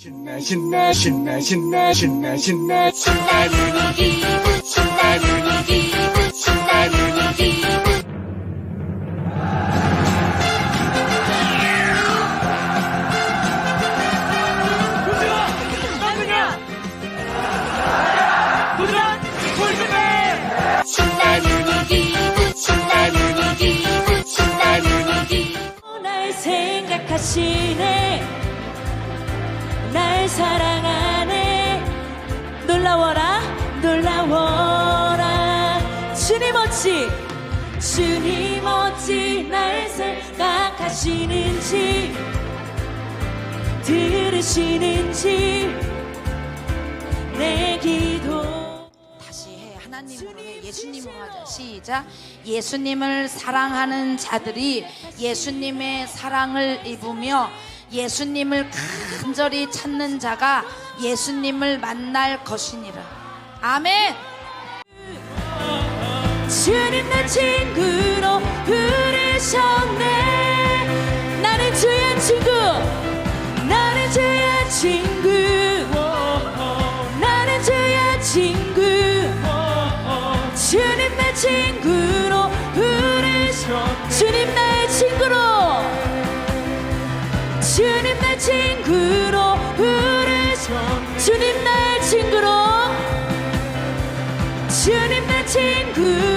신나 신나 신나 신나 신나 신나. 신나는 기분 신나는 기분 신나는 기분 신나는 기분 신나는 기분 신나는 기분 날 생각하시네. 날 사랑하네. 놀라워라 놀라워라. 주님 어찌 주님 어찌 날 생각하시는지 들으시는지. 내 기도. 다시 해 하나님으로 해 예수님으로 하자. 시작. 예수님을 사랑하는 자들이 예수님의 사랑을 입으며 예수님을 간절히 찾는 자가 예수님을 만날 것이니라. 아멘. 주님 내 친구로 부르셨네. 나는 주의 친구 나는 주의 친구. 나는 주의 친구. 주님 내 친구로 부르셨 주님 나 주님 내 친구로 부르셨 주님 나의 친구로. 주님 내 친구